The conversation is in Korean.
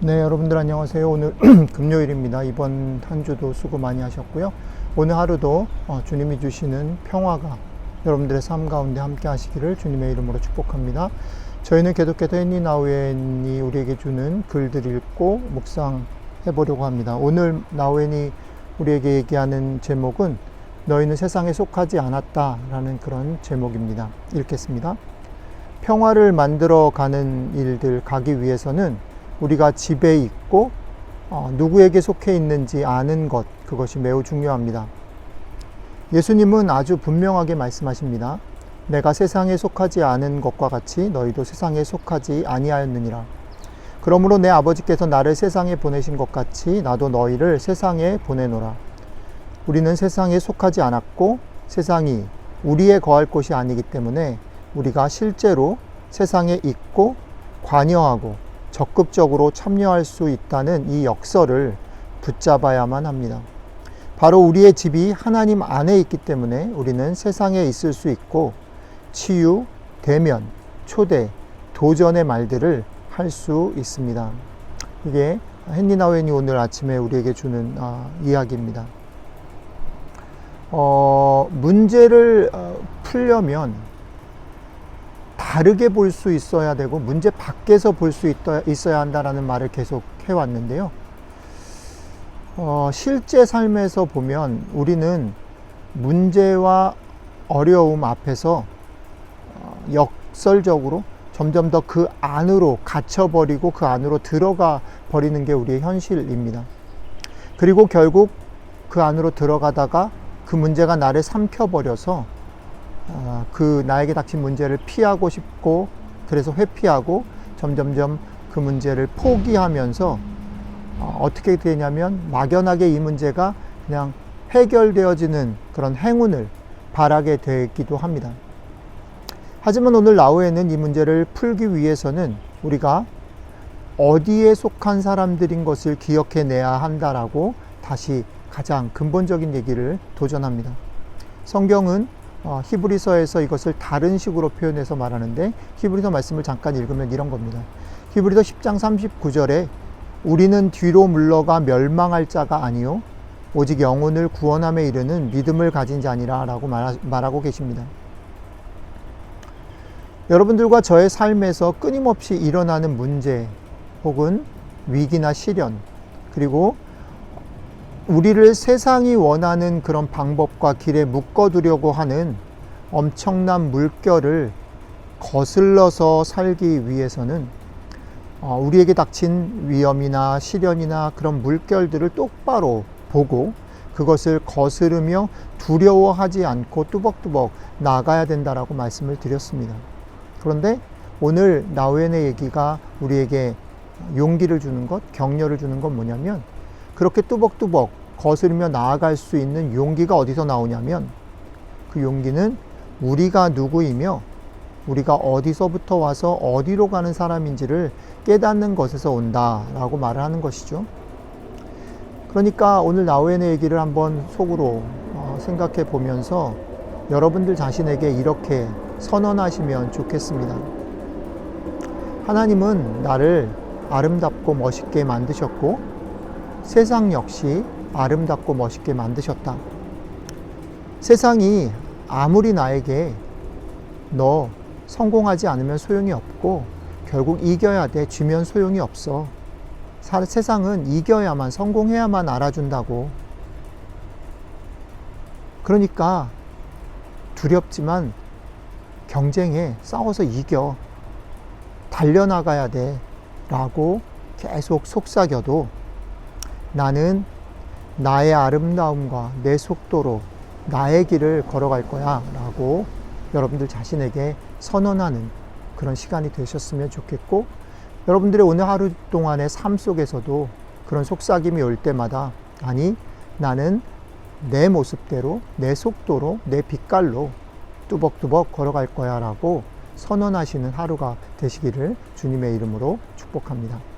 네, 여러분들 안녕하세요. 오늘 금요일입니다. 이번 한 주도 수고 많이 하셨고요. 오늘 하루도 어, 주님이 주시는 평화가 여러분들의 삶 가운데 함께 하시기를 주님의 이름으로 축복합니다. 저희는 계속해서 헨리 나우엔이 우리에게 주는 글들 읽고 묵상해 보려고 합니다. 오늘 나우엔이 우리에게 얘기하는 제목은 너희는 세상에 속하지 않았다라는 그런 제목입니다. 읽겠습니다. 평화를 만들어 가는 일들 가기 위해서는 우리가 집에 있고 어, 누구에게 속해 있는지 아는 것 그것이 매우 중요합니다. 예수님은 아주 분명하게 말씀하십니다. 내가 세상에 속하지 않은 것과 같이 너희도 세상에 속하지 아니하였느니라. 그러므로 내 아버지께서 나를 세상에 보내신 것 같이 나도 너희를 세상에 보내노라. 우리는 세상에 속하지 않았고 세상이 우리의 거할 곳이 아니기 때문에 우리가 실제로 세상에 있고 관여하고 적극적으로 참여할 수 있다는 이 역설을 붙잡아야만 합니다. 바로 우리의 집이 하나님 안에 있기 때문에 우리는 세상에 있을 수 있고 치유, 대면, 초대, 도전의 말들을 할 수 있습니다. 이게 헨리 나웬이 오늘 아침에 우리에게 주는 아, 이야기입니다. 어, 문제를 어, 풀려면 다르게 볼 수 있어야 되고 문제 밖에서 볼 수 있어야 한다라는 말을 계속 해왔는데요. 어, 실제 삶에서 보면 우리는 문제와 어려움 앞에서 어, 역설적으로 점점 더 그 안으로 갇혀버리고 그 안으로 들어가 버리는 게 우리의 현실입니다. 그리고 결국 그 안으로 들어가다가 그 문제가 나를 삼켜버려서 어, 그 나에게 닥친 문제를 피하고 싶고 그래서 회피하고 점점점 그 문제를 포기하면서 어, 어떻게 되냐면 막연하게 이 문제가 그냥 해결되어지는 그런 행운을 바라게 되기도 합니다. 하지만 오늘 나우에는 이 문제를 풀기 위해서는 우리가 어디에 속한 사람들인 것을 기억해내야 한다라고 다시 가장 근본적인 얘기를 도전합니다. 성경은 어, 히브리서에서 이것을 다른 식으로 표현해서 말하는데 히브리서 말씀을 잠깐 읽으면 이런 겁니다. 히브리서 10장 39절에 우리는 뒤로 물러가 멸망할 자가 아니요 오직 영혼을 구원함에 이르는 믿음을 가진 자니라라고 말하고 계십니다. 여러분들과 저의 삶에서 끊임없이 일어나는 문제 혹은 위기나 시련 그리고 우리를 세상이 원하는 그런 방법과 길에 묶어두려고 하는 엄청난 물결을 거슬러서 살기 위해서는 어, 우리에게 닥친 위험이나 시련이나 그런 물결들을 똑바로 보고 그것을 거스르며 두려워하지 않고 뚜벅뚜벅 나가야 된다라고 말씀을 드렸습니다. 그런데 오늘 나우엔의 얘기가 우리에게 용기를 주는 것, 격려를 주는 건 뭐냐면 그렇게 뚜벅뚜벅 거스르며 나아갈 수 있는 용기가 어디서 나오냐면 그 용기는 우리가 누구이며 우리가 어디서부터 와서 어디로 가는 사람인지를 깨닫는 것에서 온다라고 말을 하는 것이죠. 그러니까 오늘 나우엔의 얘기를 한번 속으로 어, 생각해 보면서 여러분들 자신에게 이렇게 선언하시면 좋겠습니다. 하나님은 나를 아름답고 멋있게 만드셨고 세상 역시 아름답고 멋있게 만드셨다. 세상이 아무리 나에게 너 성공하지 않으면 소용이 없고 결국 이겨야 돼. 주면 소용이 없어. 사, 세상은 이겨야만 성공해야만 알아준다고. 그러니까 두렵지만 경쟁에 싸워서 이겨. 달려나가야 돼. 라고 계속 속삭여도 나는 나의 아름다움과 내 속도로 나의 길을 걸어갈 거야. 라고 여러분들 자신에게 선언하는 그런 시간이 되셨으면 좋겠고, 여러분들의 오늘 하루 동안의 삶 속에서도 그런 속삭임이 올 때마다, 아니, 나는 내 모습대로, 내 속도로, 내 빛깔로 뚜벅뚜벅 걸어갈 거야 라고 선언하시는 하루가 되시기를 주님의 이름으로 축복합니다.